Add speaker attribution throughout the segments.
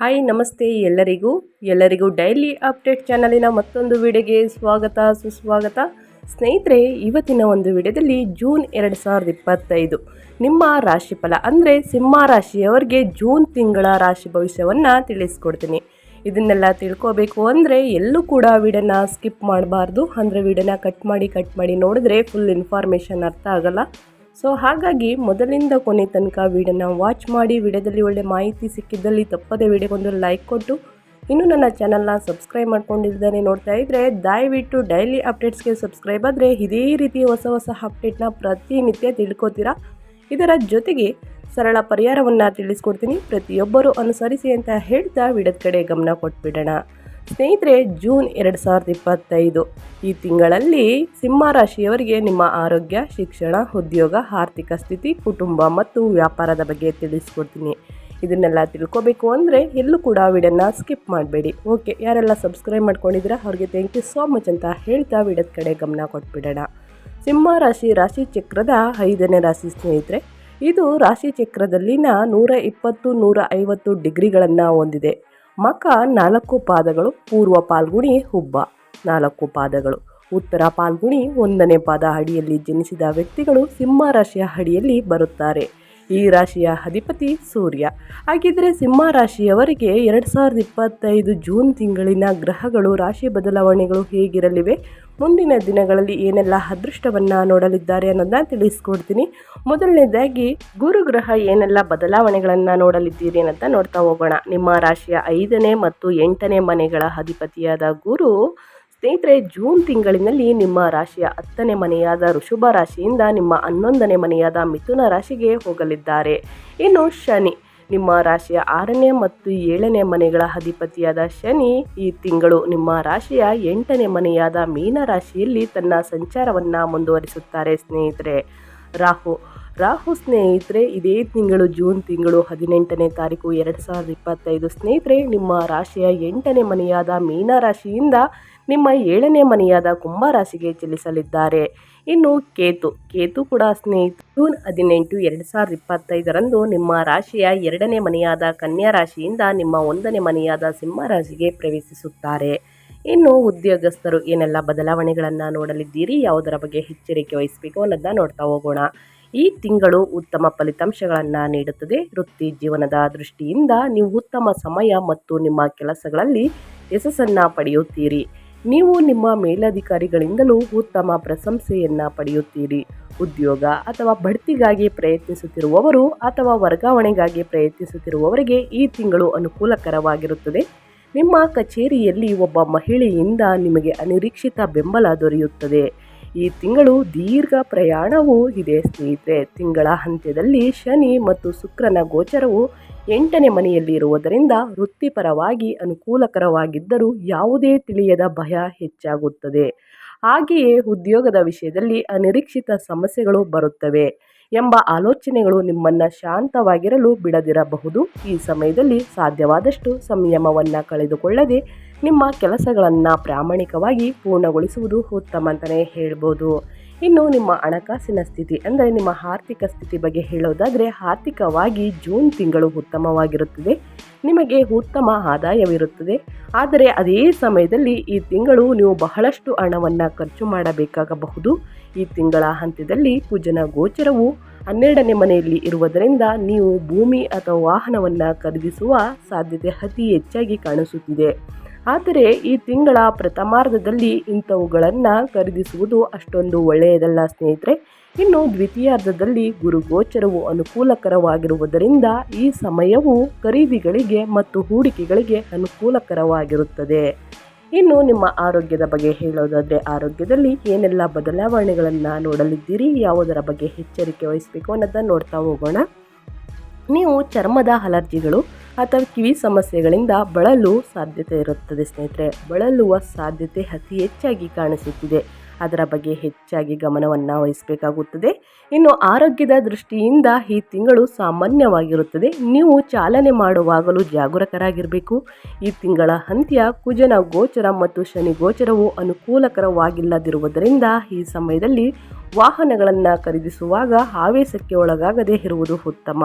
Speaker 1: Hi ನಮಸ್ತೆ ಎಲ್ಲರಿಗೂ. ಎಲ್ಲರಿಗೂ ಡೈಲಿ ಅಪ್ಡೇಟ್ ಚಾನಲಿನ ಮತ್ತೊಂದು ವಿಡಿಯೋಗೆ ಸ್ವಾಗತ, ಸುಸ್ವಾಗತ. ಸ್ನೇಹಿತರೆ, ಇವತ್ತಿನ ಒಂದು ವಿಡಿಯೋದಲ್ಲಿ ಜೂನ್ ಎರಡು ಸಾವಿರದ ಇಪ್ಪತ್ತೈದು. ನಿಮ್ಮ ರಾಶಿಫಲ ಅಂದರೆ ಸಿಂಹ ರಾಶಿಯವರಿಗೆ ಜೂನ್ ತಿಂಗಳ ರಾಶಿ ಭವಿಷ್ಯವನ್ನು ತಿಳಿಸ್ಕೊಡ್ತೀನಿ. ಇದನ್ನೆಲ್ಲ ತಿಳ್ಕೋಬೇಕು ಅಂದರೆ ಎಲ್ಲೂ ಕೂಡ ವಿಡಿಯೋನ ಸ್ಕಿಪ್ ಮಾಡಬಾರ್ದು. ಅಂದರೆ ವಿಡಿಯೋನ ಕಟ್ ಮಾಡಿ ಕಟ್ ಮಾಡಿ ನೋಡಿದ್ರೆ ಫುಲ್ ಇನ್ಫಾರ್ಮೇಷನ್ ಅರ್ಥ ಆಗಲ್ಲ. ಸೊ ಹಾಗಾಗಿ ಮೊದಲಿಂದ ಕೊನೆ ತನಕ ವಿಡಿಯೋನ ವಾಚ್ ಮಾಡಿ, ವಿಡಿಯೋದಲ್ಲಿ ಒಳ್ಳೆ ಮಾಹಿತಿ ಸಿಕ್ಕಿದ್ದಲ್ಲಿ ತಪ್ಪದೆ ವಿಡಿಯೋಗೊಂದು ಲೈಕ್ ಕೊಟ್ಟು, ಇನ್ನು ನನ್ನ ಚಾನಲ್ನ ಸಬ್ಸ್ಕ್ರೈಬ್ ಮಾಡ್ಕೊಂಡಿದ್ದಾನೆ ನೋಡ್ತಾ ಇದ್ದರೆ ದಯವಿಟ್ಟು ಡೈಲಿ ಅಪ್ಡೇಟ್ಸ್ಗೆ ಸಬ್ಸ್ಕ್ರೈಬ್ ಆದರೆ ಇದೇ ರೀತಿ ಹೊಸ ಹೊಸ ಅಪ್ಡೇಟ್ನ ಪ್ರತಿನಿತ್ಯ ತಿಳ್ಕೊತೀರಾ? ಇದರ ಜೊತೆಗೆ ಸರಳ ಪರಿಹಾರವನ್ನು ತಿಳಿಸ್ಕೊಡ್ತೀನಿ. ಪ್ರತಿಯೊಬ್ಬರೂ ಅನುಸರಿಸಿ ಅಂತ ಹೇಳ್ತಾ ವಿಡದ ಕಡೆ ಗಮನ ಕೊಟ್ಬಿಡೋಣ. ಸ್ನೇಹಿತರೆ, ಜೂನ್ ಎರಡು ಸಾವಿರದ ಇಪ್ಪತ್ತೈದು ಈ ತಿಂಗಳಲ್ಲಿ ಸಿಂಹ ರಾಶಿಯವರಿಗೆ ನಿಮ್ಮ ಆರೋಗ್ಯ, ಶಿಕ್ಷಣ, ಉದ್ಯೋಗ, ಆರ್ಥಿಕ ಸ್ಥಿತಿ, ಕುಟುಂಬ ಮತ್ತು ವ್ಯಾಪಾರದ ಬಗ್ಗೆ ತಿಳಿಸ್ಕೊಡ್ತೀನಿ. ಇದನ್ನೆಲ್ಲ ತಿಳ್ಕೊಬೇಕು ಅಂದರೆ ಎಲ್ಲೂ ಕೂಡ ವಿಡಿಯೋನ ಸ್ಕಿಪ್ ಮಾಡಬೇಡಿ. ಓಕೆ, ಯಾರೆಲ್ಲ ಸಬ್ಸ್ಕ್ರೈಬ್ ಮಾಡ್ಕೊಂಡಿದ್ದೀರಾ, ಅವ್ರಿಗೆ ಥ್ಯಾಂಕ್ ಯು ಸೋ ಮಚ್ ಅಂತ ಹೇಳ್ತಾ ವಿಡಿಯೋದ ಕಡೆ ಗಮನ ಕೊಟ್ಬಿಡೋಣ. ಸಿಂಹ ರಾಶಿ ರಾಶಿ ಚಕ್ರದ ಐದನೇ ರಾಶಿ ಸ್ನೇಹಿತರೆ, ಇದು ರಾಶಿ ಚಕ್ರದಲ್ಲಿನ ನೂರ ಇಪ್ಪತ್ತು, ನೂರ ಐವತ್ತು ಡಿಗ್ರಿಗಳನ್ನು ಹೊಂದಿದೆ. ಮಕ ನಾಲ್ಕು ಪಾದಗಳು, ಪೂರ್ವ ಪಾಲ್ಗುಣಿ ಹುಬ್ಬ ನಾಲ್ಕು ಪಾದಗಳು. ಉತ್ತರ ಪಾಲ್ಗುಣಿ ಒಂದನೇ ಪಾದ ಅಡಿಯಲ್ಲಿ ಜನಿಸಿದ ವ್ಯಕ್ತಿಗಳು ಸಿಂಹ ರಾಶಿಯ ಅಡಿಯಲ್ಲಿ ಬರುತ್ತಾರೆ. ಈ ರಾಶಿಯ ಅಧಿಪತಿ ಸೂರ್ಯ. ಹಾಗಿದ್ರೆ ಸಿಂಹ ರಾಶಿಯವರಿಗೆ ಎರಡು ಸಾವಿರದ ಇಪ್ಪತ್ತೈದು ಜೂನ್ ತಿಂಗಳಿನ ಗ್ರಹಗಳು, ರಾಶಿ ಬದಲಾವಣೆಗಳು ಹೇಗಿರಲಿವೆ? ಮುಂದಿನ ದಿನಗಳಲ್ಲಿ ಏನೆಲ್ಲ ಅದೃಷ್ಟವನ್ನು ನೋಡಲಿದ್ದಾರೆ ಅನ್ನೋದನ್ನ ತಿಳಿಸ್ಕೊಡ್ತೀನಿ. ಮೊದಲನೇದಾಗಿ ಗುರು ಗ್ರಹ ಏನೆಲ್ಲ ಬದಲಾವಣೆಗಳನ್ನು ನೋಡಲಿದ್ದೀರಿ ಅಂತ ನೋಡ್ತಾ ಹೋಗೋಣ. ನಿಮ್ಮ ರಾಶಿಯ ಐದನೇ ಮತ್ತು ಎಂಟನೇ ಮನೆಗಳ ಅಧಿಪತಿಯಾದ ಗುರು ಸ್ನೇಹಿತರೆ, ಜೂನ್ ತಿಂಗಳಿನಲ್ಲಿ ನಿಮ್ಮ ರಾಶಿಯ ಹತ್ತನೇ ಮನೆಯಾದ ಋಷಭ ರಾಶಿಯಿಂದ ನಿಮ್ಮ ಹನ್ನೊಂದನೇ ಮನೆಯಾದ ಮಿಥುನ ರಾಶಿಗೆ ಹೋಗಲಿದ್ದಾರೆ. ಇನ್ನು ಶನಿ, ನಿಮ್ಮ ರಾಶಿಯ ಆರನೇ ಮತ್ತು ಏಳನೇ ಮನೆಗಳ ಅಧಿಪತಿಯಾದ ಶನಿ, ಈ ತಿಂಗಳು ನಿಮ್ಮ ರಾಶಿಯ ಎಂಟನೇ ಮನೆಯಾದ ಮೀನ ರಾಶಿಯಲ್ಲಿ ತನ್ನ ಸಂಚಾರವನ್ನು ಮುಂದುವರಿಸುತ್ತಾರೆ ಸ್ನೇಹಿತರೆ. ರಾಹು ರಾಹು ಸ್ನೇಹಿತರೆ, ಇದೇ ತಿಂಗಳು ಜೂನ್ ತಿಂಗಳು ಹದಿನೆಂಟನೇ ತಾರೀಕು ಎರಡು ಸಾವಿರದ ಇಪ್ಪತ್ತೈದು. ಸ್ನೇಹಿತರೆ, ನಿಮ್ಮ ರಾಶಿಯ ಎಂಟನೇ ಮನೆಯಾದ ಮೀನ ರಾಶಿಯಿಂದ ನಿಮ್ಮ ಏಳನೇ ಮನೆಯಾದ ಕುಂಭ ರಾಶಿಗೆ ಚಲಿಸಲಿದ್ದಾರೆ. ಇನ್ನು ಕೇತು ಕೇತು ಕೂಡ ಸ್ನೇಹಿತ ಜೂನ್ ಹದಿನೆಂಟು ಎರಡು ಸಾವಿರದ ಇಪ್ಪತ್ತೈದರಂದು ನಿಮ್ಮ ರಾಶಿಯ ಎರಡನೇ ಮನೆಯಾದ ಕನ್ಯಾ ರಾಶಿಯಿಂದ ನಿಮ್ಮ ಒಂದನೇ ಮನೆಯಾದ ಸಿಂಹ ರಾಶಿಗೆ ಪ್ರವೇಶಿಸುತ್ತಾರೆ. ಇನ್ನು ಉದ್ಯೋಗಸ್ಥರು ಏನೆಲ್ಲ ಬದಲಾವಣೆಗಳನ್ನು ನೋಡಲಿದ್ದೀರಿ, ಯಾವುದರ ಬಗ್ಗೆ ಎಚ್ಚರಿಕೆ ವಹಿಸಬೇಕು ಅನ್ನೋದನ್ನ ನೋಡ್ತಾ ಹೋಗೋಣ. ಈ ತಿಂಗಳು ಉತ್ತಮ ಫಲಿತಾಂಶಗಳನ್ನು ನೀಡುತ್ತದೆ. ವೃತ್ತಿ ಜೀವನದ ದೃಷ್ಟಿಯಿಂದ ನೀವು ಉತ್ತಮ ಸಮಯ ಮತ್ತು ನಿಮ್ಮ ಕೆಲಸಗಳಲ್ಲಿ ಯಶಸ್ಸನ್ನು ಪಡೆಯುತ್ತೀರಿ. ನೀವು ನಿಮ್ಮ ಮೇಲಧಿಕಾರಿಗಳಿಂದಲೂ ಉತ್ತಮ ಪ್ರಶಂಸೆಯನ್ನು ಪಡೆಯುತ್ತೀರಿ. ಉದ್ಯೋಗ ಅಥವಾ ಬಡ್ತಿಗಾಗಿ ಪ್ರಯತ್ನಿಸುತ್ತಿರುವವರು ಅಥವಾ ವರ್ಗಾವಣೆಗಾಗಿ ಪ್ರಯತ್ನಿಸುತ್ತಿರುವವರಿಗೆ ಈ ತಿಂಗಳು ಅನುಕೂಲಕರವಾಗಿರುತ್ತದೆ. ನಿಮ್ಮ ಕಚೇರಿಯಲ್ಲಿ ಒಬ್ಬ ಮಹಿಳೆಯಿಂದ ನಿಮಗೆ ಅನಿರೀಕ್ಷಿತ ಬೆಂಬಲ ದೊರೆಯುತ್ತದೆ. ಈ ತಿಂಗಳು ದೀರ್ಘ ಪ್ರಯಾಣವೂ ಇದೆ ಸ್ನೇಹಿತರೆ. ತಿಂಗಳ ಅಂತ್ಯದಲ್ಲಿ ಶನಿ ಮತ್ತು ಶುಕ್ರನ ಗೋಚರವು ಎಂಟನೇ ಮನೆಯಲ್ಲಿ ಇರುವುದರಿಂದ ವೃತ್ತಿಪರವಾಗಿ ಅನುಕೂಲಕರವಾಗಿದ್ದರೂ ಯಾವುದೇ ತಿಳಿಯದ ಭಯ ಹೆಚ್ಚಾಗುತ್ತದೆ. ಹಾಗೆಯೇ ಉದ್ಯೋಗದ ವಿಷಯದಲ್ಲಿ ಅನಿರೀಕ್ಷಿತ ಸಮಸ್ಯೆಗಳು ಬರುತ್ತವೆ ಎಂಬ ಆಲೋಚನೆಗಳು ನಿಮ್ಮನ್ನು ಶಾಂತವಾಗಿರಲು ಬಿಡದಿರಬಹುದು. ಈ ಸಮಯದಲ್ಲಿ ಸಾಧ್ಯವಾದಷ್ಟು ಸಂಯಮವನ್ನು ಕಳೆದುಕೊಳ್ಳದೆ ನಿಮ್ಮ ಕೆಲಸಗಳನ್ನು ಪ್ರಾಮಾಣಿಕವಾಗಿ ಪೂರ್ಣಗೊಳಿಸುವುದು ಉತ್ತಮ ಅಂತಲೇ ಹೇಳ್ಬೋದು. ಇನ್ನು ನಿಮ್ಮ ಹಣಕಾಸಿನ ಸ್ಥಿತಿ ಅಂದರೆ ನಿಮ್ಮ ಆರ್ಥಿಕ ಸ್ಥಿತಿ ಬಗ್ಗೆ ಹೇಳೋದಾದರೆ ಆರ್ಥಿಕವಾಗಿ ಜೂನ್ ತಿಂಗಳು ಉತ್ತಮವಾಗಿರುತ್ತದೆ. ನಿಮಗೆ ಉತ್ತಮ ಆದಾಯವಿರುತ್ತದೆ. ಆದರೆ ಅದೇ ಸಮಯದಲ್ಲಿ ಈ ತಿಂಗಳು ನೀವು ಬಹಳಷ್ಟು ಹಣವನ್ನು ಖರ್ಚು ಮಾಡಬೇಕಾಗಬಹುದು. ಈ ತಿಂಗಳ ಹಂತದಲ್ಲಿ ಪೂಜನ ಗೋಚರವು ಹನ್ನೆರಡನೇ ಮನೆಯಲ್ಲಿ ಇರುವುದರಿಂದ ನೀವು ಭೂಮಿ ಅಥವಾ ವಾಹನವನ್ನು ಖರೀದಿಸುವ ಸಾಧ್ಯತೆ ಅತಿ ಹೆಚ್ಚಾಗಿ ಕಾಣಿಸುತ್ತಿದೆ. ಆದರೆ ಈ ತಿಂಗಳ ಪ್ರಥಮಾರ್ಧದಲ್ಲಿ ಇಂಥವುಗಳನ್ನು ಖರೀದಿಸುವುದು ಅಷ್ಟೊಂದು ಒಳ್ಳೆಯದಲ್ಲ ಸ್ನೇಹಿತರೆ. ಇನ್ನು ದ್ವಿತೀಯಾರ್ಧದಲ್ಲಿ ಗುರುಗೋಚರವು ಅನುಕೂಲಕರವಾಗಿರುವುದರಿಂದ ಈ ಸಮಯವು ಖರೀದಿಗಳಿಗೆ ಮತ್ತು ಹೂಡಿಕೆಗಳಿಗೆ ಅನುಕೂಲಕರವಾಗಿರುತ್ತದೆ. ಇನ್ನು ನಿಮ್ಮ ಆರೋಗ್ಯದ ಬಗ್ಗೆ ಹೇಳೋದಾದರೆ ಆರೋಗ್ಯದಲ್ಲಿ ಏನೆಲ್ಲ ಬದಲಾವಣೆಗಳನ್ನು ನೋಡಲಿದ್ದೀರಿ, ಯಾವುದರ ಬಗ್ಗೆ ಎಚ್ಚರಿಕೆ ವಹಿಸಬೇಕು ಅನ್ನೋದನ್ನು ನೋಡ್ತಾ ಹೋಗೋಣ. ನೀವು ಚರ್ಮದ ಅಲರ್ಜಿಗಳು ಅಥವಾ ಕಿವಿ ಸಮಸ್ಯೆಗಳಿಂದ ಬಳಲು ಸಾಧ್ಯತೆ ಇರುತ್ತದೆ ಸ್ನೇಹಿತರೆ. ಬಳಲುವ ಸಾಧ್ಯತೆ ಅತಿ ಹೆಚ್ಚಾಗಿ ಕಾಣಿಸುತ್ತಿದೆ. ಅದರ ಬಗ್ಗೆ ಹೆಚ್ಚಾಗಿ ಗಮನವನ್ನು ವಹಿಸಬೇಕಾಗುತ್ತದೆ. ಇನ್ನು ಆರೋಗ್ಯದ ದೃಷ್ಟಿಯಿಂದ ಈ ತಿಂಗಳು ಸಾಮಾನ್ಯವಾಗಿರುತ್ತದೆ. ನೀವು ಚಾಲನೆ ಮಾಡುವಾಗಲೂ ಜಾಗರೂಕರಾಗಿರಬೇಕು. ಈ ತಿಂಗಳ ಅಂತ್ಯ ಕುಜನ ಗೋಚರ ಮತ್ತು ಶನಿ ಗೋಚರವು ಅನುಕೂಲಕರವಾಗಿಲ್ಲದಿರುವುದರಿಂದ ಈ ಸಮಯದಲ್ಲಿ ವಾಹನಗಳನ್ನು ಖರೀದಿಸುವಾಗ ಆವೇಶಕ್ಕೆ ಒಳಗಾಗದೆ ಇರುವುದು ಉತ್ತಮ.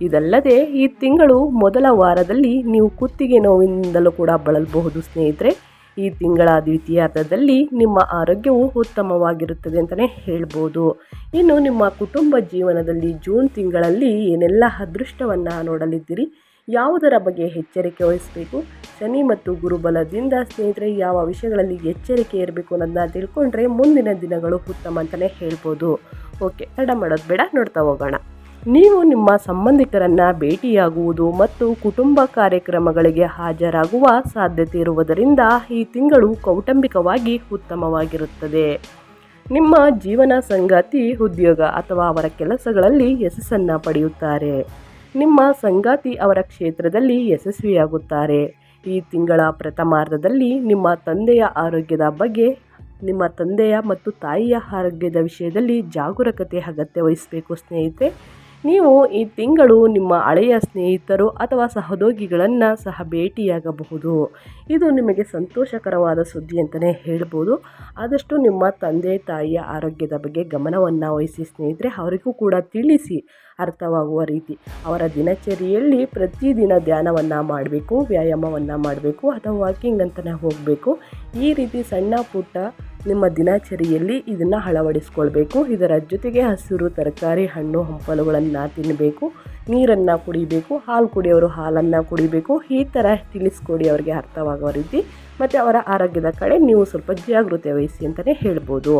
Speaker 1: ಇದಲ್ಲದೆ ಈ ತಿಂಗಳು ಮೊದಲ ವಾರದಲ್ಲಿ ನೀವು ಕುತ್ತಿಗೆ ನೋವಿನಿಂದಲೂ ಕೂಡ ಬಳಲಬಹುದು ಸ್ನೇಹಿತರೆ. ಈ ತಿಂಗಳ ದ್ವಿತೀಯಾರ್ಧದಲ್ಲಿ ನಿಮ್ಮ ಆರೋಗ್ಯವು ಉತ್ತಮವಾಗಿರುತ್ತದೆ ಅಂತಲೇ ಹೇಳ್ಬೋದು. ಇನ್ನು ನಿಮ್ಮ ಕುಟುಂಬ ಜೀವನದಲ್ಲಿ ಜೂನ್ ತಿಂಗಳಲ್ಲಿ ಏನೆಲ್ಲ ಅದೃಷ್ಟವನ್ನು ನೋಡಲಿದ್ದೀರಿ? ಯಾವುದರ ಬಗ್ಗೆ ಎಚ್ಚರಿಕೆ ವಹಿಸಬೇಕು? ಶನಿ ಮತ್ತು ಗುರುಬಲದಿಂದ ಸ್ನೇಹಿತರೆ, ಯಾವ ವಿಷಯಗಳಲ್ಲಿ ಎಚ್ಚರಿಕೆ ಇರಬೇಕು ಅನ್ನೋದನ್ನ ತಿಳ್ಕೊಂಡ್ರೆ ಮುಂದಿನ ದಿನಗಳು ಉತ್ತಮ ಅಂತಲೇ ಹೇಳ್ಬೋದು. ಓಕೆ ತಡ ಮಾಡೋದು ಬೇಡ, ನೋಡ್ತಾ ಹೋಗೋಣ. ನೀವು ನಿಮ್ಮ ಸಂಬಂಧಿಕರನ್ನು ಭೇಟಿಯಾಗುವುದು ಮತ್ತು ಕುಟುಂಬ ಕಾರ್ಯಕ್ರಮಗಳಿಗೆ ಹಾಜರಾಗುವ ಸಾಧ್ಯತೆ ಇರುವುದರಿಂದ ಈ ತಿಂಗಳು ಕೌಟುಂಬಿಕವಾಗಿ ಉತ್ತಮವಾಗಿರುತ್ತದೆ. ನಿಮ್ಮ ಜೀವನ ಸಂಗಾತಿ, ಉದ್ಯೋಗ ಅಥವಾ ಅವರ ಕೆಲಸಗಳಲ್ಲಿ ಯಶಸ್ಸನ್ನು ಪಡೆಯುತ್ತಾರೆ. ನಿಮ್ಮ ಸಂಗಾತಿ ಅವರ ಕ್ಷೇತ್ರದಲ್ಲಿ ಯಶಸ್ವಿಯಾಗುತ್ತಾರೆ. ಈ ತಿಂಗಳ ಪ್ರಥಮಾರ್ಧದಲ್ಲಿ ನಿಮ್ಮ ತಂದೆಯ ಆರೋಗ್ಯದ ಬಗ್ಗೆ, ನಿಮ್ಮ ತಂದೆಯ ಮತ್ತು ತಾಯಿಯ ಆರೋಗ್ಯದ ವಿಷಯದಲ್ಲಿ ಜಾಗರೂಕತೆ ಅಗತ್ಯ ವಹಿಸಬೇಕು ಸ್ನೇಹಿತರೆ. ನೀವು ಈ ತಿಂಗಳು ನಿಮ್ಮ ಹಳೆಯ ಸ್ನೇಹಿತರು ಅಥವಾ ಸಹೋದ್ಯೋಗಿಗಳನ್ನು ಸಹ ಭೇಟಿಯಾಗಬಹುದು. ಇದು ನಿಮಗೆ ಸಂತೋಷಕರವಾದ ಸುದ್ದಿ ಅಂತಲೇ ಹೇಳ್ಬೋದು. ಆದಷ್ಟು ನಿಮ್ಮ ತಂದೆ, ತಾಯಿಯ ಆರೋಗ್ಯದ ಬಗ್ಗೆ ಗಮನವನ್ನು ವಹಿಸಿ, ಸ್ನೇಹಿತರೆ, ಅವರಿಗೂ ಕೂಡ ತಿಳಿಸಿ ಅರ್ಥವಾಗುವ ರೀತಿ ಅವರ ದಿನಚರಿಯಲ್ಲಿ ಪ್ರತಿದಿನ ಧ್ಯಾನವನ್ನು ಮಾಡಬೇಕು, ವ್ಯಾಯಾಮವನ್ನು ಮಾಡಬೇಕು ಅಥವಾ ವಾಕಿಂಗ್ ಅಂತಲೇ ಹೋಗಬೇಕು. ಈ ರೀತಿ ಸಣ್ಣ ಪುಟ್ಟ ನಿಮ್ಮ ದಿನಚರಿಯಲ್ಲಿ ಇದನ್ನು ಅಳವಡಿಸ್ಕೊಳ್ಬೇಕು. ಇದರ ಜೊತೆಗೆ ಹಸಿರು, ತರಕಾರಿ, ಹಣ್ಣು, ಹಂಪಲುಗಳನ್ನು ತಿನ್ನಬೇಕು ನೀರನ್ನು ಕುಡಿಬೇಕು, ಹಾಲು ಕುಡಿಯೋರು ಹಾಲನ್ನು ಕುಡಿಬೇಕು. ಈ ಥರ ತಿಳಿಸ್ಕೊಡಿ ಅವರಿಗೆ ಅರ್ಥವಾಗುವ ರೀತಿ. ಮತ್ತು ಅವರ ಆರೋಗ್ಯದ ಕಡೆ ನೀವು ಸ್ವಲ್ಪ ಜಾಗೃತಿ ವಹಿಸಿ ಅಂತಲೇ ಹೇಳ್ಬೋದು.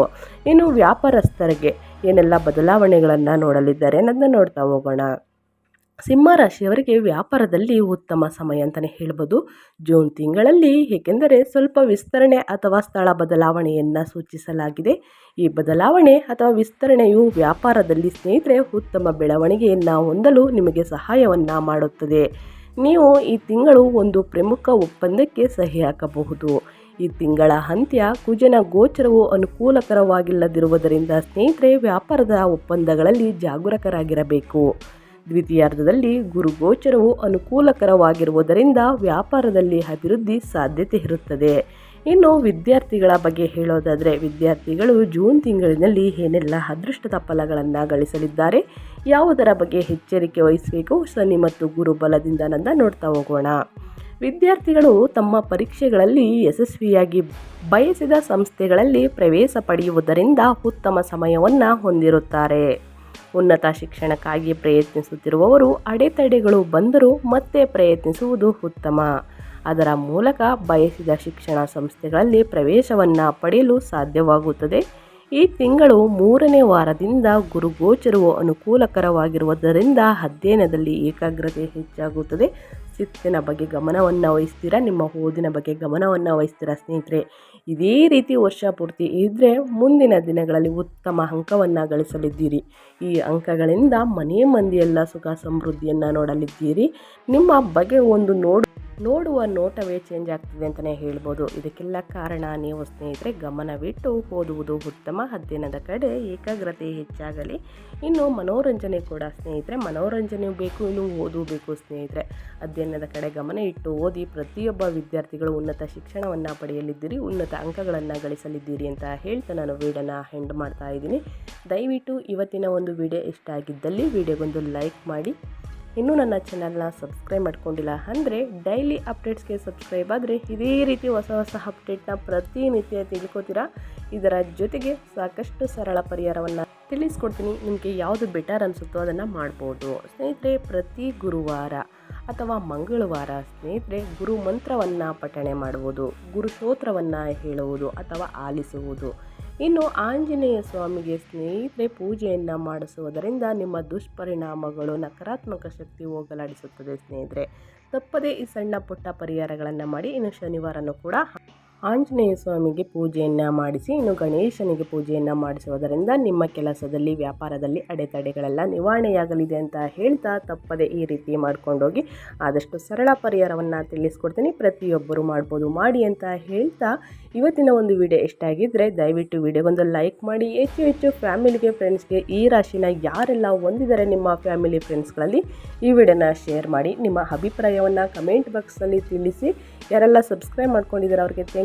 Speaker 1: ಇನ್ನು ವ್ಯಾಪಾರಸ್ಥರಿಗೆ ಏನೆಲ್ಲ ಬದಲಾವಣೆಗಳನ್ನು ನೋಡಲಿದ್ದಾರೆ ಅನ್ನೋದನ್ನ ನೋಡ್ತಾ ಹೋಗೋಣ. ಸಿಂಹ ರಾಶಿಯವರಿಗೆ ವ್ಯಾಪಾರದಲ್ಲಿ ಉತ್ತಮ ಸಮಯ ಅಂತಲೇ ಹೇಳ್ಬೋದು. ಜೂನ್ ತಿಂಗಳಲ್ಲಿ ಏಕೆಂದರೆ ಸ್ವಲ್ಪ ವಿಸ್ತರಣೆ ಅಥವಾ ಸ್ಥಳ ಬದಲಾವಣೆಯನ್ನು ಸೂಚಿಸಲಾಗಿದೆ. ಈ ಬದಲಾವಣೆ ಅಥವಾ ವಿಸ್ತರಣೆಯು ವ್ಯಾಪಾರದಲ್ಲಿ ಸ್ನೇಹಿತರೆ ಉತ್ತಮ ಬೆಳವಣಿಗೆಯನ್ನು ಹೊಂದಲು ನಿಮಗೆ ಸಹಾಯವನ್ನು ಮಾಡುತ್ತದೆ. ನೀವು ಈ ತಿಂಗಳು ಒಂದು ಪ್ರಮುಖ ಒಪ್ಪಂದಕ್ಕೆ ಸಹಿ ಹಾಕಬಹುದು. ಈ ತಿಂಗಳ ಅಂತ್ಯ ಕುಜನ ಗೋಚರವು ಅನುಕೂಲಕರವಾಗಿಲ್ಲದಿರುವುದರಿಂದ ಸ್ನೇಹಿತರೆ ವ್ಯಾಪಾರದ ಒಪ್ಪಂದಗಳಲ್ಲಿ ಜಾಗರೂಕರಾಗಿರಬೇಕು. ದ್ವಿತೀಯಾರ್ಧದಲ್ಲಿ ಗುರು ಗೋಚರವು ಅನುಕೂಲಕರವಾಗಿರುವುದರಿಂದ ವ್ಯಾಪಾರದಲ್ಲಿ ಅಭಿವೃದ್ಧಿ ಸಾಧ್ಯತೆ ಇರುತ್ತದೆ. ಇನ್ನು ವಿದ್ಯಾರ್ಥಿಗಳ ಬಗ್ಗೆ ಹೇಳೋದಾದರೆ, ವಿದ್ಯಾರ್ಥಿಗಳು ಜೂನ್ ತಿಂಗಳಿನಲ್ಲಿ ಏನೆಲ್ಲ ಅದೃಷ್ಟದ ಫಲಗಳನ್ನು ಗಳಿಸಲಿದ್ದಾರೆ, ಯಾವುದರ ಬಗ್ಗೆ ಎಚ್ಚರಿಕೆ ವಹಿಸಬೇಕು, ಶನಿ ಮತ್ತು ಗುರು ಬಲದಿಂದ ನನ್ನ ನೋಡ್ತಾ ಹೋಗೋಣ. ವಿದ್ಯಾರ್ಥಿಗಳು ತಮ್ಮ ಪರೀಕ್ಷೆಗಳಲ್ಲಿ ಯಶಸ್ವಿಯಾಗಿ ಬಯಸಿದ ಸಂಸ್ಥೆಗಳಲ್ಲಿ ಪ್ರವೇಶ ಪಡೆಯುವುದರಿಂದ ಉತ್ತಮ ಸಮಯವನ್ನು ಹೊಂದಿರುತ್ತಾರೆ. ಉನ್ನತ ಶಿಕ್ಷಣಕ್ಕಾಗಿ ಪ್ರಯತ್ನಿಸುತ್ತಿರುವವರು ಅಡೆತಡೆಗಳು ಬಂದರೂ ಮತ್ತೆ ಪ್ರಯತ್ನಿಸುವುದು ಉತ್ತಮ. ಅದರ ಮೂಲಕ ಬಯಸಿದ ಶಿಕ್ಷಣ ಸಂಸ್ಥೆಗಳಲ್ಲಿ ಪ್ರವೇಶವನ್ನು ಪಡೆಯಲು ಸಾಧ್ಯವಾಗುತ್ತದೆ. ಈ ತಿಂಗಳು ಮೂರನೇ ವಾರದಿಂದ ಗುರುಗೋಚರವು ಅನುಕೂಲಕರವಾಗಿರುವುದರಿಂದ ಅಧ್ಯಯನದಲ್ಲಿ ಏಕಾಗ್ರತೆ ಹೆಚ್ಚಾಗುತ್ತದೆ. ಶಿಸ್ತಿನ ಬಗ್ಗೆ ಗಮನವನ್ನು ವಹಿಸ್ತೀರಾ? ನಿಮ್ಮ ಓದಿನ ಬಗ್ಗೆ ಗಮನವನ್ನು ವಹಿಸ್ತೀರಾ ಸ್ನೇಹಿತರೆ? ಇದೇ ರೀತಿ ವರ್ಷ ಪೂರ್ತಿ ಇದ್ದರೆ ಮುಂದಿನ ದಿನಗಳಲ್ಲಿ ಉತ್ತಮ ಅಂಕವನ್ನು ಗಳಿಸಲಿದ್ದೀರಿ. ಈ ಅಂಕಗಳಿಂದ ಮನೆ ಮಂದಿಯೆಲ್ಲ ಸುಖ ಸಮೃದ್ಧಿಯನ್ನು ನೋಡಲಿದ್ದೀರಿ. ನಿಮ್ಮ ಬಗ್ಗೆ ಒಂದು ನೋಡು ನೋಡುವ ನೋಟವೇ ಚೇಂಜ್ ಆಗ್ತದೆ ಅಂತಲೇ ಹೇಳ್ಬೋದು. ಇದಕ್ಕೆಲ್ಲ ಕಾರಣ ನೀವು ಸ್ನೇಹಿತರೆ ಗಮನವಿಟ್ಟು ಓದುವುದು ಉತ್ತಮ. ಅಧ್ಯಯನದ ಕಡೆ ಏಕಾಗ್ರತೆ ಹೆಚ್ಚಾಗಲಿ. ಇನ್ನು ಮನೋರಂಜನೆ ಕೂಡ ಸ್ನೇಹಿತರೆ, ಮನೋರಂಜನೆ ಬೇಕು, ಇನ್ನು ಓದು ಬೇಕು ಸ್ನೇಹಿತರೆ. ಅಧ್ಯಯನದ ಕಡೆ ಗಮನ ಇಟ್ಟು ಓದಿ ಪ್ರತಿಯೊಬ್ಬ ವಿದ್ಯಾರ್ಥಿಗಳು ಉನ್ನತ ಶಿಕ್ಷಣವನ್ನು ಪಡೆಯಲಿದ್ದೀರಿ, ಉನ್ನತ ಅಂಕಗಳನ್ನು ಗಳಿಸಲಿದ್ದೀರಿ ಅಂತ ಹೇಳ್ತಾ ನಾನು ವೀಡಿಯೋನ ಹೆಂಡ್ ಮಾಡ್ತಾ ಇದ್ದೀನಿ. ದಯವಿಟ್ಟು ಇವತ್ತಿನ ಒಂದು ವಿಡಿಯೋ ಇಷ್ಟ ಆಗಿದ್ದಲ್ಲಿ ವಿಡಿಯೋಗೊಂದು ಲೈಕ್ ಮಾಡಿ. ಇನ್ನೂ ನನ್ನ ಚಾನಲ್ನ ಸಬ್ಸ್ಕ್ರೈಬ್ ಮಾಡ್ಕೊಂಡಿಲ್ಲ ಅಂದರೆ ಡೈಲಿ ಅಪ್ಡೇಟ್ಸ್ಗೆ ಸಬ್ಸ್ಕ್ರೈಬ್ ಆದರೆ ಇದೇ ರೀತಿ ಹೊಸ ಹೊಸ ಅಪ್ಡೇಟ್ನ ಪ್ರತಿನಿತ್ಯ ತಿಳ್ಕೊತೀರಾ? ಇದರ ಜೊತೆಗೆ ಸಾಕಷ್ಟು ಸರಳ ಪರಿಹಾರವನ್ನು ತಿಳಿಸ್ಕೊಡ್ತೀನಿ. ನಿಮಗೆ ಯಾವುದು ಬೆಟರ್ ಅನಿಸುತ್ತೋ ಅದನ್ನು ಮಾಡ್ಬೋದು. ಸ್ನೇಹಿತರೆ, ಪ್ರತಿ ಗುರುವಾರ ಅಥವಾ ಮಂಗಳವಾರ ಸ್ನೇಹಿತರೆ ಗುರು ಮಂತ್ರವನ್ನು ಪಠಣೆ ಮಾಡುವುದು ಗುರು ಸ್ತೋತ್ರವನ್ನು ಹೇಳುವುದು ಅಥವಾ ಆಲಿಸುವುದು ಇನ್ನು ಆಂಜನೇಯ ಸ್ವಾಮಿಗೆ ಸ್ನೇಹಿತರೆ ಪೂಜೆಯನ್ನು ಮಾಡಿಸುವುದರಿಂದ ನಿಮ್ಮ ದುಷ್ಪರಿಣಾಮಗಳು ನಕಾರಾತ್ಮಕ ಶಕ್ತಿ ಹೋಗಲಾಡಿಸುತ್ತದೆ ಸ್ನೇಹಿತರೆ. ತಪ್ಪದೇ ಈ ಸಣ್ಣ ಪುಟ್ಟ ಪರಿಹಾರಗಳನ್ನು ಮಾಡಿ ಇನ್ನು ಶನಿವಾರನೂ ಕೂಡ ಆಂಜನೇಯ ಸ್ವಾಮಿಗೆ ಪೂಜೆಯನ್ನು ಮಾಡಿಸಿ, ಇನ್ನು ಗಣೇಶನಿಗೆ ಪೂಜೆಯನ್ನು ಮಾಡಿಸುವುದರಿಂದ ನಿಮ್ಮ ಕೆಲಸದಲ್ಲಿ, ವ್ಯಾಪಾರದಲ್ಲಿ ಅಡೆತಡೆಗಳೆಲ್ಲ ನಿವಾರಣೆಯಾಗಲಿದೆ ಅಂತ ಹೇಳ್ತಾ ತಪ್ಪದೆ ಈ ರೀತಿ ಮಾಡ್ಕೊಂಡೋಗಿ ಆದಷ್ಟು ಸರಳ ಪರಿಹಾರವನ್ನು ತಿಳಿಸ್ಕೊಡ್ತೀನಿ. ಪ್ರತಿಯೊಬ್ಬರು ಮಾಡ್ಬೋದು, ಮಾಡಿ ಅಂತ ಹೇಳ್ತಾ ಇವತ್ತಿನ ಒಂದು ವಿಡಿಯೋ ಇಷ್ಟಾಗಿದ್ದರೆ ದಯವಿಟ್ಟು ವಿಡಿಯೋಗೊಂದು ಲೈಕ್ ಮಾಡಿ. ಹೆಚ್ಚು ಹೆಚ್ಚು ಫ್ಯಾಮಿಲಿಗೆ, ಫ್ರೆಂಡ್ಸ್ಗೆ ಈ ರಾಶಿನ ಯಾರೆಲ್ಲ ಹೊಂದಿದ್ದಾರೆ ನಿಮ್ಮ ಫ್ಯಾಮಿಲಿ ಫ್ರೆಂಡ್ಸ್ಗಳಲ್ಲಿ ಈ ವಿಡಿಯೋನ ಶೇರ್ ಮಾಡಿ. ನಿಮ್ಮ ಅಭಿಪ್ರಾಯವನ್ನು ಕಮೆಂಟ್ ಬಾಕ್ಸಲ್ಲಿ ತಿಳಿಸಿ. ಯಾರೆಲ್ಲ ಸಬ್ಸ್ಕ್ರೈಬ್ ಮಾಡ್ಕೊಂಡಿದ್ದಾರೆ, ಅವ್ರಿಗೆ